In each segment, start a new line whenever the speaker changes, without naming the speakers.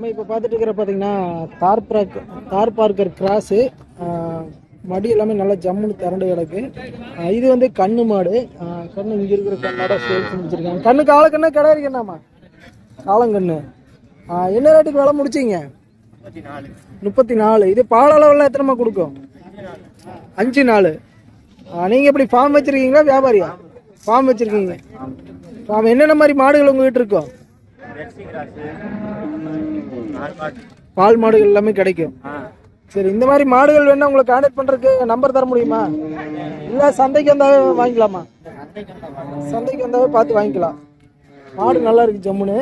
நம்ம இப்போ பார்த்துட்டு இருக்கிற பார்த்தீங்கன்னா தார் பார்க் தார் பார்க்கர் கிராஸு மடி எல்லாமே நல்லா ஜம்முன்னு திரண்டு கிடக்கு. இது வந்து கண்ணு மாடு. கண்ணு இங்கே இருக்கிற கண்ணோட சேல்ஸ் முடிச்சிருக்காங்க. கண்ணு காலக்கண்ணு கடை இருக்கு காலங்கண்ணு என்ன ரேட்டுக்கு விலை முடிச்சிங்க? முப்பத்தி நாலு. இது பால் அளவில் எத்தனைமா கொடுக்கும்? அஞ்சு நாலு. நீங்கள் எப்படி ஃபார்ம் வச்சுருக்கீங்களா வியாபாரியா? ஃபார்ம் வச்சுருக்கீங்க. ஃபார்ம் என்னென்ன மாதிரி மாடுகள் உங்கள் வீட்டு இருக்கோம்? பால் மாடுகள் எல்லாமே கிடைக்கும். சரி இந்த மாதிரி மாடுகள் வேணா உங்களை கான்டாக்ட் பண்றதுக்கு நம்பர் தர முடியுமா? இல்ல சந்தைக்கு வந்தாவே வாங்கிக்கலாமா? சந்தைக்கு வந்தாவே பார்த்து வாங்கிக்கலாம். மாடு நல்லா இருக்கு ஜம்முன்னு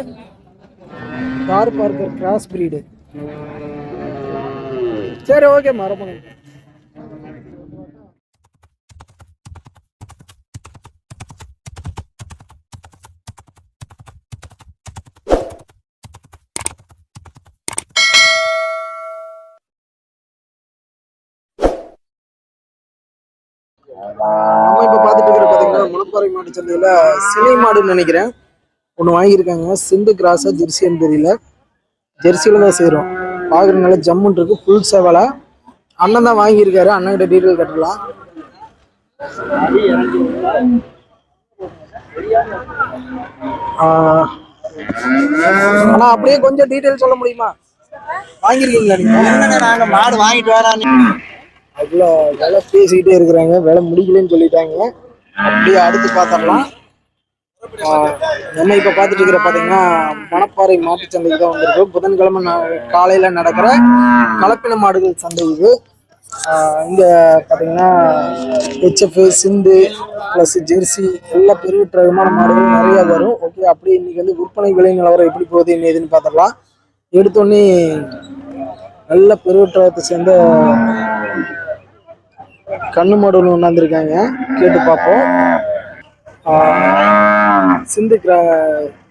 கார் பார்க்கர் கிராஸ் பிரீடு சரி ஓகே மரபணு நம்ம இப்போ பார்த்துட்டு இருக்கிற பார்த்தீங்கன்னா முளப்பாறை மாடு சந்தையில் சிலை மாடுன்னு நினைக்கிறேன். ஒன்று வாங்கியிருக்காங்க. சிந்து கிராஸா ஜெர்சின்னு தெரியல ஜெர்சியில் தான் சேரும் பார்க்குறதுனால ஜம்முன் இருக்கு. ஃபுல் செவலை. அண்ணன் தான் வாங்கியிருக்காரு. அண்ணன்கிட்ட டீட்டெயில் கட்டலாம். ஆனா அப்படியே கொஞ்சம் டீட்டெயில் சொல்ல முடியுமா? வாங்கிருக்கீங்களா நீங்க?
நாங்க மாடு வாங்கிட்டு வரான்னு
அவ்வளோ வேலை பேசிக்கிட்டே இருக்கிறாங்க. வேலை முடிக்கலன்னு சொல்லிட்டாங்க. அப்படியே அடுத்து பார்த்துடலாம். நம்ம இப்போ பார்த்துட்டு இருக்கிற பார்த்தீங்கன்னா மணப்பாறை மாட்டு சந்தைக்கு தான் வந்திருக்கு. புதன்கிழமை நான் காலையில் நடக்கிற கலப்பின மாடுகள் சந்தை இது. இங்கே பார்த்தீங்கன்னா ஹெச்எஃப் சிந்து ப்ளஸ் ஜெர்சி எல்லா பெருவிட்ட விமான மாடுகள் நிறையா வரும். ஓகே அப்படியே இன்றைக்கி வந்து விற்பனை விலை நிலவரம் எப்படி போகுது என்ன ஏதுன்னு பார்த்துடலாம். எடுத்தோடனே நல்ல பெருவிட்டத்தை சேர்ந்த கண்ணு மாடுகள் கொண்டாந்துருக்காங்க கேட்டு பார்ப்போம். சிந்து கிரா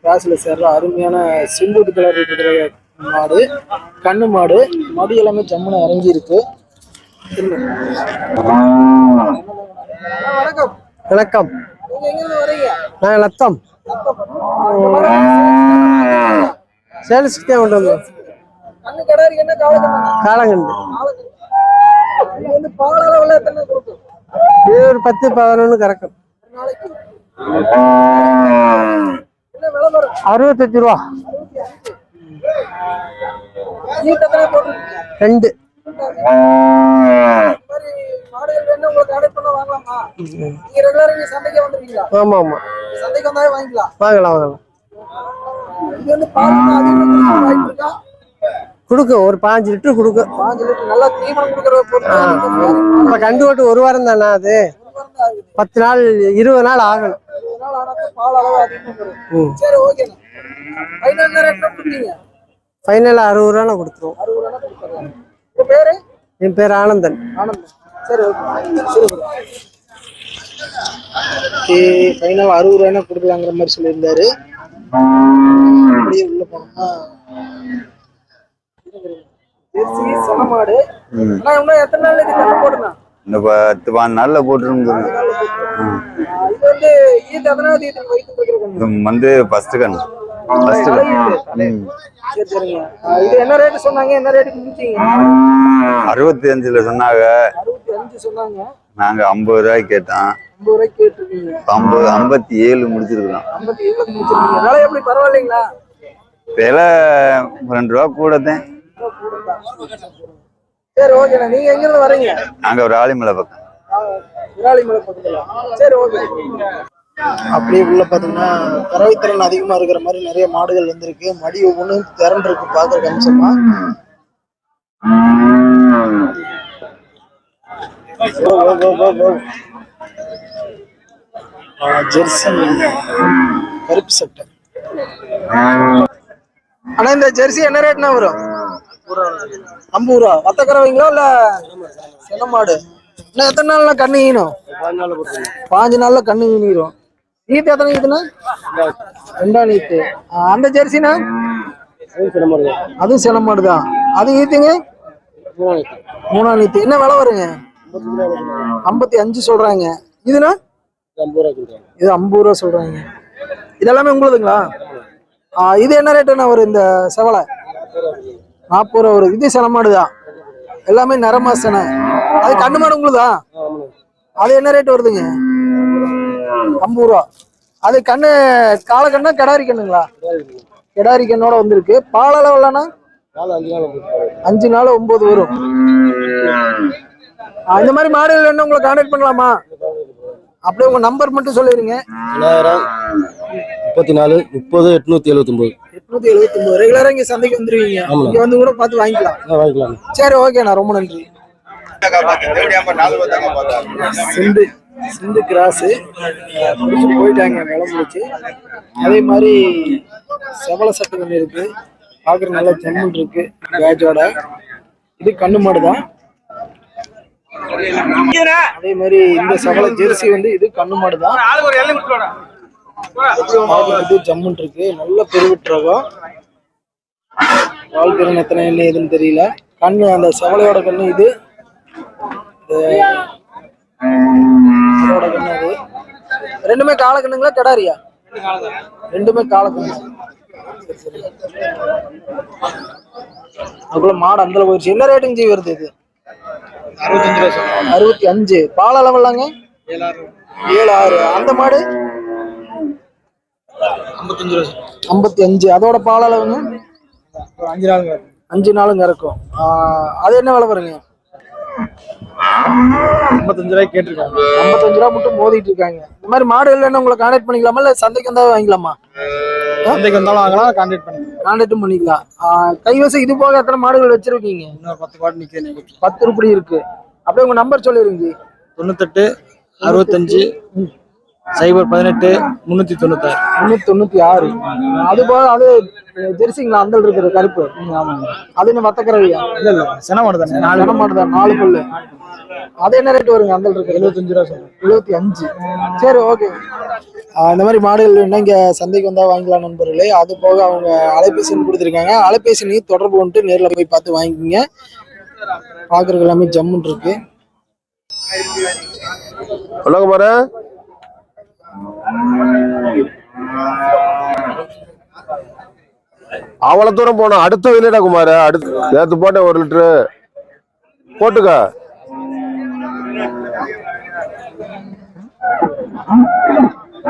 கிராஸில் சேர்ற அருமையான செங்குத்து கலர் இருக்கிற மாடு கண்ணு மாடு மடி எல்லாமே ஜம்முன்னு இறங்கி இருக்கு வணக்கம்.
நான் லத்தம். சேல்ஸ்க்கு தான் கொண்டு வந்தோம். காலங்கண்டு.
இது
ஒரு பத்து பதினொன்று கறக்கும். அறுபத்தஞ்சு ரூபா. ரெண்டு.
ஆர்டர் பண்ண வாங்கலாமா?
வாங்கலாம் கொடுக்கும் ஒரு பாஞ்சு லிட்டர் கொடுக்கும் இப்போ கண்டு ஓட்டு ஒரு வாரம் தானே அது? பத்து நாள் இருபது நாள் ஆகணும். ஃபைனலாக அறுபது ரூபா கொடுத்துருவோம். என் பேர் ஆனந்தன்.
ஃபைனல் அறுபது ரூபாய்னா கொடுக்கலாங்கிற மாதிரி சொல்லியிருந்தாரு. அப்படியே உள்ள போனோம்னா ஜெர்சி சனமாடு ஆனா இன்னும் எத்தனை நாள் இது கண்ணு போடுனா?
இந்த பத்து பாஞ்சு நாள்ல போட்டுருந்தது
இது வந்து ஈத் எத்தனாவது கண்ணு
இது வந்து ஃபர்ஸ்ட் கண் ஃபர்ஸ்ட் கண் ம்.
சரி சரிங்க. இது என்ன சொன்னாங்க? என்ன ரேட்டுக்கு முடிச்சீங்க
அறுபத்தி அஞ்சுல சொன்னாங்க.
அறுபத்தி அஞ்சு சொன்னாங்க.
நாங்க ஐம்பது ரூபாய்க்கு கேட்டோம்.
ஐம்பது ரூபாய்க்கு கேட்டிருக்கீங்க.
ஐம்பது ஐம்பத்தி ஏழு முடிச்சிருக்கிறோம்.
ஐம்பத்தி ஏழு முடிச்சிருக்கீங்க. விலை எப்படி பரவாயில்லைங்களா?
விலை ரெண்டு ரூபா கூட தான்.
சரி ஓகேண்ணா நீங்க எங்க இருந்து வரீங்க?
நாங்க ஒரு ஆலிமலை பக்கம்.
விராலிமலை பக்கத்துல. சரி ஓகே அப்படியே உள்ள பாத்தீங்கன்னா பறவைத்திறன் அதிகமா இருக்கிற மாதிரி நிறைய மாடுகள் வந்திருக்கு. மடி ஒவ்வொன்றும் திரண்டு இருக்கு பாக்குறதுக்கு அம்சமா ஜெர்சி கருப்பு சட்டை. ஆனா இந்த ஜெர்சி என்ன ரேட்னா வரும்? ஐம்பது ரூபா வத்தக்கரவைங்களா கறவைங்களா இல்ல சென இன்னும் எத்தனை நாள்ல கண்ணு ஈனும் பாஞ்சு நாள்ல கண்ணு ஈனிரும் ஈத்து எத்தனை ஈத்துனா ரெண்டாம் ஈத்து அந்த ஜெர்சினா? அதுவும் சில தான். அது ஈத்துங்க மூணாம் ஈத்து என்ன விலை வருங்க? ஐம்பத்தி அஞ்சு சொல்றாங்க. இதுனா? இது ஐம்பது ரூபா சொல்றாங்க. இதெல்லாமே உங்களுதுங்களா? இது என்ன ரேட்டுண்ணா வரும் இந்த செவலை? நாற்பது ரூபா வருது இது சென மாடு தான் எல்லாமே நிறமா செனை. அது கண்ணு மாடு உங்களுதா? அது என்ன ரேட் வருதுங்க? ஐம்பது ரூபா. அது கண்ணு காலக்கண்ணா கிடாரி கண்ணுங்களா? கிடாரி கண்ணோட வந்திருக்கு. பால் அளவுலனா அஞ்சு நாள் ஒன்பது வரும். இந்த மாதிரி மாடுகள் வேணும் உங்களை கான்டாக்ட் பண்ணலாமா? அப்படியே உங்க நம்பர் மட்டும் சொல்லிடுங்க.
முப்பத்தி நாலு முப்பது எட்நூத்தி எழுபத்தொம்பது
எட்நூத்தி எழுபத்தி ஒன்பது ரெகுலரா இங்க சந்தைக்கு வந்துருவீங்க. இங்க வந்து கூட பார்த்து வாங்கிக்கலாம்.
வாங்கிக்கலாம்.
சரி ஓகேண்ணா ரொம்ப நன்றி. சிந்து சிந்து கிராஸ். பிடிச்சி போயிட்டாங்க முடிச்சு. அதே மாதிரி செவல சட்டை ஒன்று இருக்கு. பார்க்குற நல்ல ஜம்முன் இருக்கு பேஜோட. இது கண்ணு மாடு தான். அதே மாதிரி இந்த செவல ஜெர்சி வந்து இது கண்ணு மாடு தான். ஜம்முன் இருக்கு. நல்ல பெருவிட்டு ரகம் பால் திறன் எத்தனை என்ன ஏதுன்னு தெரியல. கண்ணு அந்த செவலையோட கண்ணு இது. கண்ணு அது. ரெண்டுமே கால கண்ணுங்களா கெடாரியா? ரெண்டுமே கால கண்ணு. அதுக்குள்ள மாடு அந்த அளவு போயிடுச்சு என்ன ரேட்டுங்க ஜி வருது இது? அறுபத்தஞ்சு அறுபத்தி அஞ்சு. பால் அளவுலாங்க ஏழு ஆறு அந்த மாடு? ஐம்பத்தஞ்சு ஐம்பத்தி அஞ்சு அதோட பால் அளவுங்க? அஞ்சு நாளுங்க. அஞ்சு நாளுங்க இருக்கும். ஆஹ் அது என்ன விலை வருங்க? ஐம்பத்தஞ்சு ரூபாய் கேட்டிருக்காங்க. ஐம்பத்தஞ்சு ரூபா மட்டும் மோதிட்டு இருக்காங்க. இந்த மாதிரி மாடு இல்லைன்னா உங்களை கான்டாக்ட் பண்ணிக்கலாமா? இல்ல சந்தைக்கு வந்தா வாங்கிக்கலாமா?
சந்தைக்கு வந்தாலும் வாங்கலாம் கான்டாக்ட் பண்ணி
கான்டாக்டும் பண்ணிக்கலாம். ஆஹ் கைவசம் இது போக எத்தனை மாடுகள் வச்சிருக்கீங்க?
இன்னொரு பத்து பாட்டு நிற்க
பத்து உருப்படி இருக்கு. அப்படியே உங்க நம்பர் சொல்லிருங்க
தொண்ணூத்தெட்டு அறுபத்தஞ்சு சைபர் பதினெட்டு முந்நூற்றி தொண்ணூத்தாறு.
முன்னூத்தி தொண்ணூத்தி ஆறு. அது போக அது ஜெர்சிங்களா? அந்த இருக்கிற கருப்பு.
ஆமாங்க
அது என்ன வத்தக்கரவையா?
இல்லை இல்லை சென மாடு தானே.
நாலு இடம் மாட்டுதான் நாலு பல்லு. அது என்ன ரேட் வருங்க அந்த இருக்கு
எழுபத்தஞ்சு ரூபா சொல்றேன்
எழுபத்தி அஞ்சு. சரி ஓகே. இந்த மாதிரி மாடுகள் வேணா இங்க சந்தைக்கு வந்தா வாங்கிக்கலாம் நண்பர்களே. அது போக அவங்க அலைபேசி எண் கொடுத்துருக்காங்க. அலைபேசி தொடர்பு கொண்டு நேர்ல போய் பார்த்து வாங்கிக்கோங்க. பாக்குறதுக்கு எல்லாமே ஜம்முன் இருக்கு.
சொல்லுங்க பாரு அவ்வளவு தூரம் போனோம் அடுத்த இல்லடா குமார? அடுத்து நேத்து போட்டேன் ஒரு லிட்டரு. போட்டுக்க.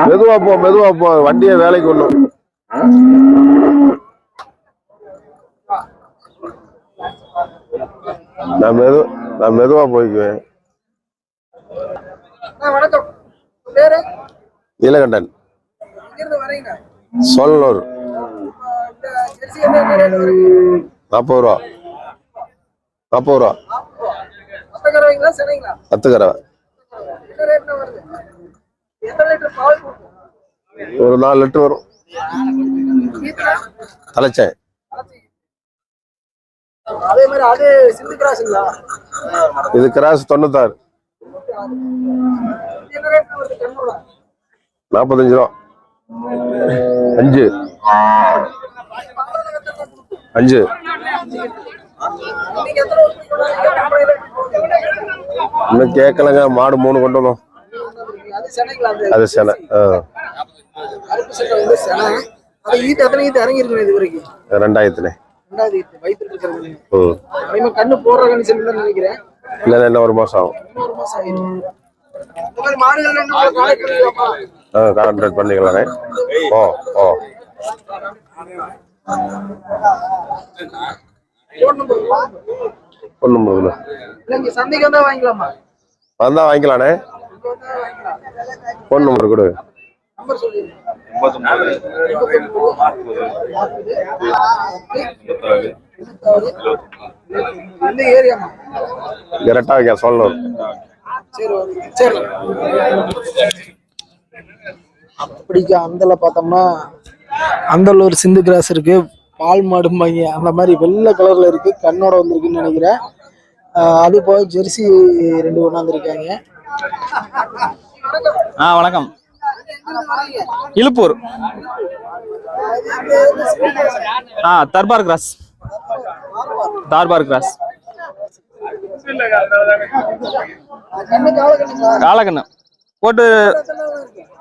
மெதுவா போ மெதுவா போ. வண்டியை வேலைக்கு ஒண்ணும் நான் மெது நான் மெதுவா போய்க்குவேன்.
வணக்கம். பேரு?
நீலகண்டன். சொல்லூர் நாற்பது ரூபா. நாற்பது ரூபா. பத்து கரவை ஒரு நாலு லிட்டர் வரும். தலைச்சேன் இது கிராஸ் தொண்ணூத்தாறு. நாற்பத்தஞ்சு ரூபா. அஞ்சு. அஞ்சு? இன்னும் கேட்கலங்க. மாடு மூணு கொண்டு வந்தோம்
அது
சென. ரெண்டாயிரத்துல.
கண்ணு போடுற நினைக்கிறேன்.
இல்லை ஒரு மாதம் ஆகும். கான்ட்ராக்ட் பண்ணிக்கலானே ஓ ஓ
இல்ல இங்க சந்தைக்கு வந்தா வாங்கிக்கலாமா
வாங்கிக்கலானே. ஃபோன் நம்பர் கொடு. கரெக்டாக சொல்லணும்.
சரி அப்படிக்கு அந்தல பார்த்தோம்னா அந்தல ஒரு சிந்து கிராஸ் இருக்கு. பால் மாடும்பாங்க அந்த மாதிரி வெள்ளை கலர்ல இருக்கு. கண்ணோட வந்திருக்குன்னு நினைக்கிறேன். அது போக ஜெர்சி ரெண்டு கொண்டாந்துருக்காங்க
ஆ வணக்கம். இழுப்பூர். ஆ தர்பார் கிராஸ். தார்பார் கிராஸ். காலக்கண்ணு போட்டு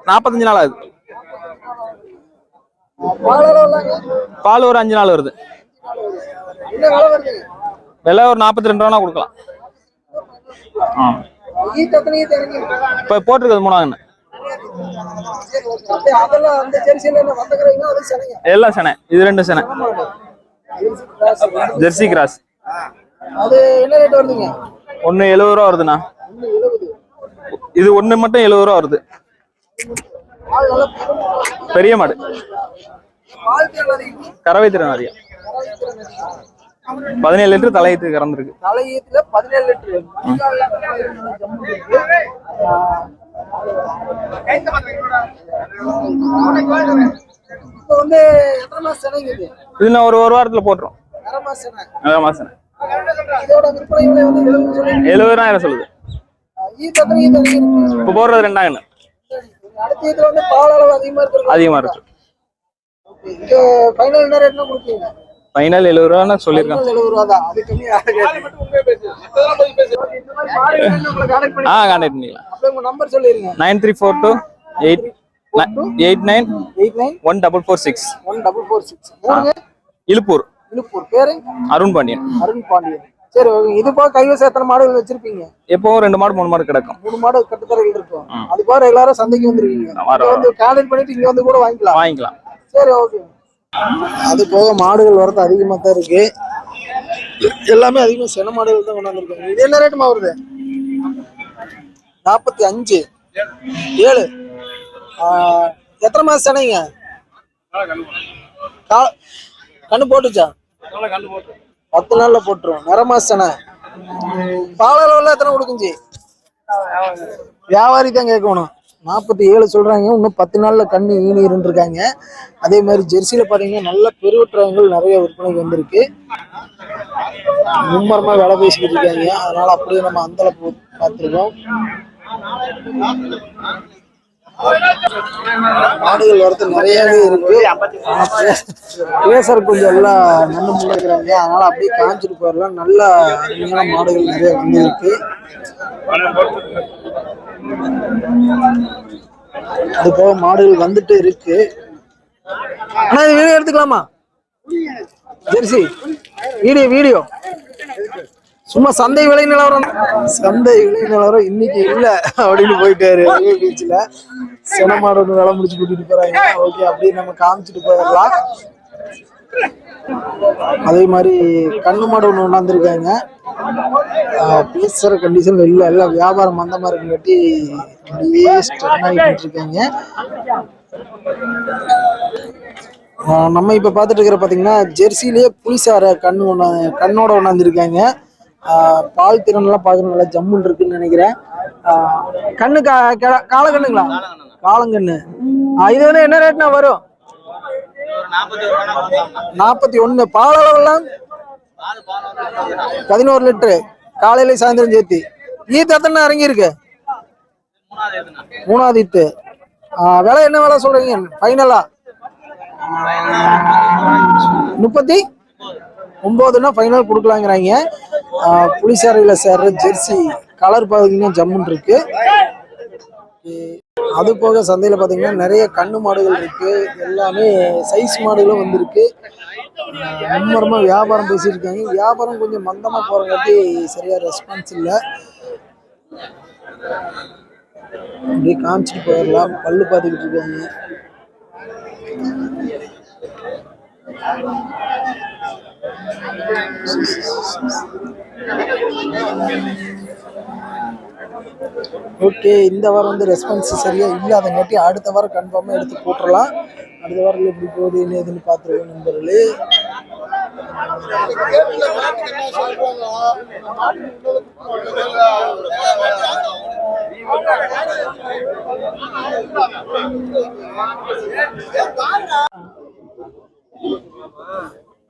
நாற்பத்தஞ்சு நாள் ஆகுது. பால் ஒரு அஞ்சு நாள் வருது.
விலை
ஒரு நாற்பத்தி ரெண்டு ரூபா கொடுக்கலாம் இப்போ போட்டிருக்கிறது மூணாங்கண்ணு எல்லாம் செனை. இது ரெண்டு செனை. Jersey cross.
அது என்ன ரேட் வருதுங்க?
ஒன்று எழுபது ரூபா வருதுண்ணா. இது ஒன்று மட்டும் எழுபது ரூபா வருது. பெரிய மாடு. கறவை திறன் அதிகம். பதினேழு லிட்டர் தலையத்து கறந்துருக்கு.
தலையீத்துல பதினேழு லிட்டர் வந்து இது
ஒரு ஒரு வாரத்தில் போட்டுரும். எழுபதாயிரம் சொல்லுது. இப்போ போடுறது ரெண்டாங்கண்ணு
அதிகமா இருக்கு. ஃபைனல்
எழுபது ரூபான்னு
கான்டாக்ட்
ஆ கான்டாக்ட் பண்ணிக்கலாம். Nine three four two eight eight nine
eight nine
one double four six.
One double four six.
Iluppur
Iluppur பேரு?
அருண் பாண்டியன்.
அருண் பாண்டியன். சரி ஓகே. இது போக கைவசம் எத்தனை மாடுகள் வச்சிருப்பீங்க?
எப்பவும் ரெண்டு மாடு மூணு மாடு கிடக்கும்.
மூணு மாடு கட்டுத்தரைகள் இருக்கும். அது போக எல்லாரும் சந்தைக்கு வந்துருக்கீங்க வந்து கான்டாக்ட் பண்ணிட்டு இங்க வந்து கூட வாங்கிக்கலாம்.
வாங்கிக்கலாம்.
சரி ஓகே. அது போக மாடுகள் வரது அதிகமா தான் இருக்கு. எல்லாமே அதிகமா சென மாடுகள் தான் கொண்டாந்துருக்காங்க இது என்ன ரேட்டுமா வருது? நாற்பத்தி அஞ்சு. ஏழு. ஆஹ், எத்தனை மாசம் செனைங்க? கா- கண்ணு போட்டுச்சா? பத்து நாள்ல போட்டுரும் நிற மாசம் பால் அளவுல எத்தனை கொடுக்குஞ்சி? வியாபாரி தான் கேட்கணும். நாற்பத்தி ஏழு சொல்றாங்க. இன்னும் பத்து நாள்ல கண்ணு ஈனிருன்னு இருக்காங்க அதே மாதிரி ஜெர்சியில பாத்தீங்கன்னா நல்ல பெருவற்றங்கள் நிறைய விற்பனைக்கு வந்திருக்கு. மும்மரமா வேலை பேசிக்கிட்டு இருக்காங்க. அதனால அப்படியே நம்ம அந்த பார்த்துருக்கோம். மாடுகள் வரது நிறையவே இருக்கு. ஆனா பேசுற கொஞ்சம் எல்லாம் நன்னு முன்னேறாங்க அதனால அப்படியே காஞ்சிட்டு போயிடலாம். நல்ல அருமையான மாடுகள் நிறைய வந்து இருக்கு. அது போக மாடுகள் வந்துட்டு இருக்கு. ஆனா இது வீடியோ எடுத்துக்கலாமா? ஜெர்சி. Video video. சும்மா சந்தை விலை நிலவரம் சந்தை விலை நிலவரம் இன்னைக்கு இல்ல அப்படின்னு போயிட்டாரு. பீச்ல சினமாட மாடு ஒன்று வேலை முடிச்சு கூட்டிட்டு போறாங்க. ஓகே அப்படியே நம்ம காமிச்சிட்டு போயிடலாம். அதே மாதிரி கண்ணு மாடு ஒன்று கொண்டாந்துருக்காங்க பேசுற கண்டிஷன்ல இல்ல. எல்லாம் வியாபாரம் அந்த மாதிரி கட்டி அப்படியே ஸ்டன் ஆகிட்டு இருக்காங்க நம்ம இப்ப பார்த்துட்டு இருக்கிற பாத்தீங்கன்னா ஜெர்சிலேயே புளிசார கண்ணு ஒண்ணா கண்ணோட கொண்டாந்துருக்காங்க பால் திறன்லாம் பார்க்கணும் நல்லா ஜம்முன்னு இருக்குன்னு நினைக்கிறேன். கண்ணு கா கெ- காளக்கண்ணுங்களா காளங்கண்ணு ஆஹ் இது வந்து என்ன ரேட்னா வரும்? நாற்பத்தி ஒண்ணு பால் அளவெல்லாம்? பதினோரு லிட்டரு காலையில சாயந்தரம் சேர்த்து. ஈத்து எத்தனை இறங்கி இருக்கு மூணாவது ஈத்து. விலை என்ன விலை சொல்றீங்க? ஃபைனலா? முப்பத்தி? ஒன்பதுன்னா ஃபைனல் கொடுக்கலாங்கிறாங்க. புளிசாரையில் சேர்ற ஜெர்சி கலர் பார்த்தீங்கன்னா ஜம்முன் இருக்கு. அது போக சந்தையில பாத்தீங்கன்னா நிறைய கண்ணு மாடுகள் இருக்கு. எல்லாமே சைஸ் மாடுகளும் வந்திருக்கு. மும்மரமாக மும்மரமா வியாபாரம் பேசியிருக்காங்க. வியாபாரம் கொஞ்சம் மந்தமா போகிறங்காட்டி சரியா ரெஸ்பான்ஸ் இல்லை. அப்படியே காமிச்சிட்டு போயிடலாம். பல்லு பார்த்துக்கிட்டு இருக்காங்க. ஓகே இந்த வாரம் வந்து ரெஸ்பான்ஸ் சரியா இல்லாதங்காட்டி அடுத்த வாரம் கன்ஃபார்மாக எடுத்து போட்டுடலாம் அடுத்த வாரம் எப்படி போகுது என்ன ஏதுன்னு பார்த்துருவோம் நண்பர்களே.